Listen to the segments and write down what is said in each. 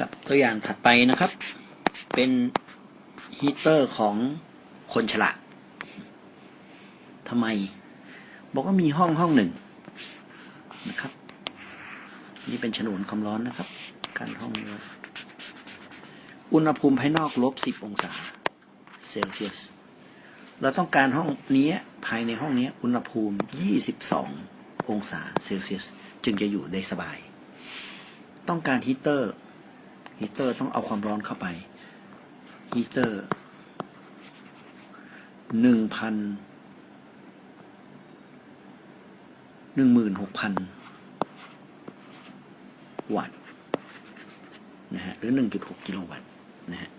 ครับ ตัวอย่างถัดไปนะครับ เป็นฮีเตอร์ของคนฉลาดทำไม บอกว่ามีห้องห้องหนึ่งนะครับ นี่เป็นฉนวนความร้อนนะครับ การห้องนี้อุณหภูมิภายนอกลบสิบองศาเซลเซียส เราต้องการห้องนี้ภายในห้องนี้อุณหภูมิ 22 องศาเซลเซียส จึงจะอยู่ได้สบาย ต้องการฮีเตอร์ ฮีเตอร์ต้องเอาความร้อนเข้าไปฮีเตอร์หนึ่งพันหนึ่งหมื่นหกพันวัตต์นะฮะหรือหนึ่งจุดหกกิโลวัตต์นะฮะ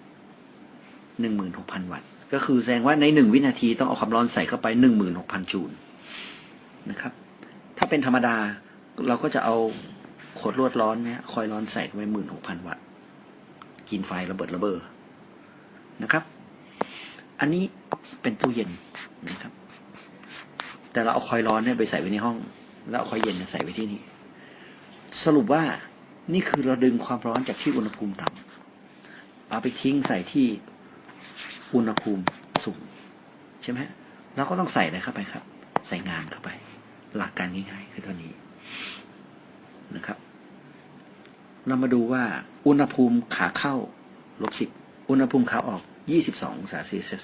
หนึ่งหมื่นหกพันวัตต์ก็คือแสดงว่าในหนึ่งวินาทีต้องเอาความร้อนใส่เข้าไปหนึ่งหมื่นหกพันจูลนะครับ ถ้าเป็นธรรมดาเราก็จะเอาขวดลวดร้อนเนี่ยคอยร้อนใส่ไว้หมื่นหกพันวัตต์ กินไฟระเบิดระเบ้อนะครับ อันนี้เป็นตู้เย็นนะครับ แต่เราเอาคอยร้อนเนี่ยไปใส่ไว้ในห้อง แล้วเอาคอยเย็นใส่ไว้ที่นี่ สรุปว่านี่คือเราดึงความร้อนจากที่อุณหภูมิต่ำเอาไปทิ้งใส่ที่อุณหภูมิสูงใช่ไหมเราก็ต้องใส่อะไรเข้าไปครับ ใส่งานเข้าไป หลักการง่ายๆคือเท่านี้นะครับ เรามาดูว่าอุณหภูมิขาเข้าลบสิบอุณหภูมิขาออก 22องศาเซลเซียส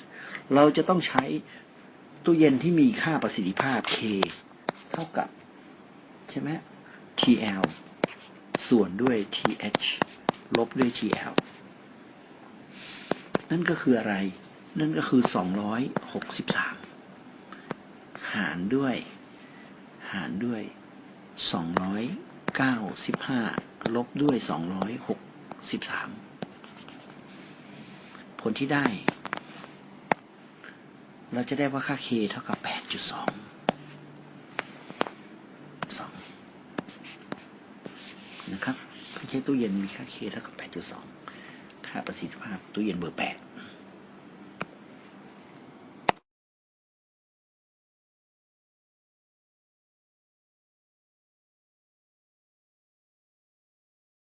เราจะต้องใช้ตู้เย็นที่มีค่าประสิทธิภาพ K เท่ากับ ใช่ไหม TL ส่วนด้วย TH ลบด้วย TL นั่นก็คืออะไร นั่นก็คือ 263 หารด้วย หารด้วย 295 ลบด้วย 263 ผลที่ได้ เราจะได้ว่าค่า k เท่ากับ 8.2 2นะครับเครื่องใช้ตู้เย็นมีค่า k เท่ากับ 8.2 ค่าประสิทธิภาพตู้เย็นเบอร์ 8